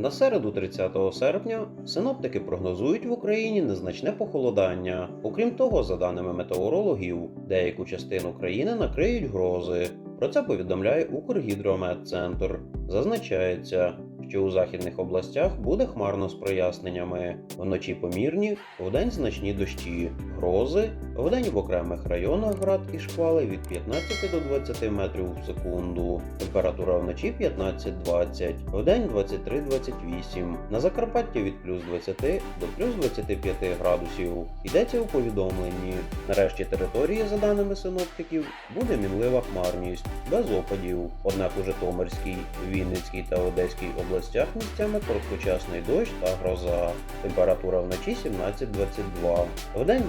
На середу 30 серпня синоптики прогнозують в Україні незначне похолодання. Окрім того, за даними метеорологів, деяку частину країни накриють грози. Про це повідомляє Укргідрометцентр. Зазначається, що у західних областях буде хмарно з проясненнями. Вночі помірні, вдень значні дощі, грози, вдень в окремих районах град і шквали від 15 до 20 метрів в секунду. Температура вночі 15-20, вдень 23-28. На Закарпатті від плюс 20 до плюс 25 градусів. Йдеться у повідомленні. Нарешті території, за даними синоптиків, буде мінлива хмарність, без опадів. Однак у Житомирській, Вінницькій та Одеській областях місцями короткочасний дощ та гроза. Температура вночі 17-22, вдень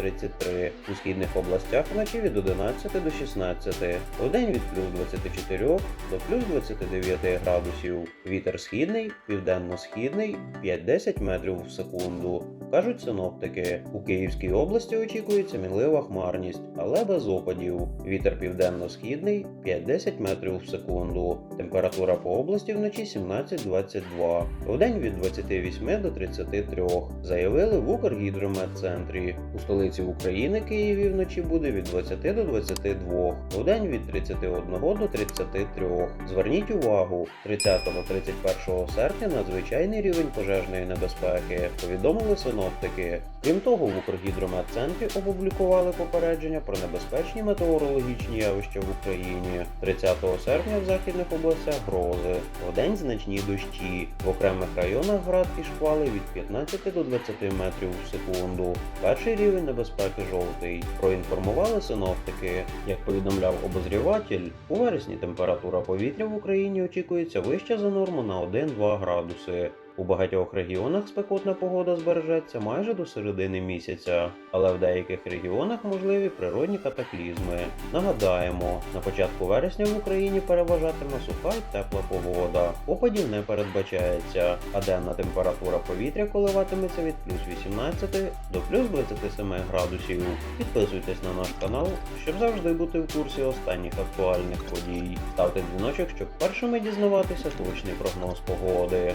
28-33. У східних областях вночі від 11 до 16, вдень від плюс 24 до плюс 29 градусів. Вітер східний, південно-східний 5-10 метрів в секунду. Кажуть синоптики. У Київській області очікується мінлива хмарність, але без опадів. Вітер південно-східний 5-10 метрів в секунду. Температура по області вночі 17-22, вдень від 28 до 33, заявили в Укргідрометцентрі. У столиці України Києві вночі буде від 20 до 22, вдень від 31 до 33. Зверніть увагу, 30-31 серпня надзвичайний рівень пожежної небезпеки, повідомили синоптики. Крім того, в Укргідрометцентрі опублікували попередження про небезпечні метеорологічні явища в Україні. 30 серпня в західних областях грози, В вдень значні дощі, в окремих районах град і шквали від 15 до 20 метрів в секунду. Перший рівень небезпеки жовтий. Проінформували синоптики. Як повідомляв обозріватель, у вересні температура повітря в Україні очікується вища за норму на 1-2 градуси. У багатьох регіонах спекотна погода збережеться майже до середини місяця, але в деяких регіонах можливі природні катаклізми. Нагадаємо, на початку вересня в Україні переважатиме суха й тепла погода. Опадів не передбачається, а денна температура повітря коливатиметься від плюс 18 до плюс 27 градусів. Підписуйтесь на наш канал, щоб завжди бути в курсі останніх актуальних подій. Ставте дзвіночок, щоб першими дізнаватися точний прогноз погоди.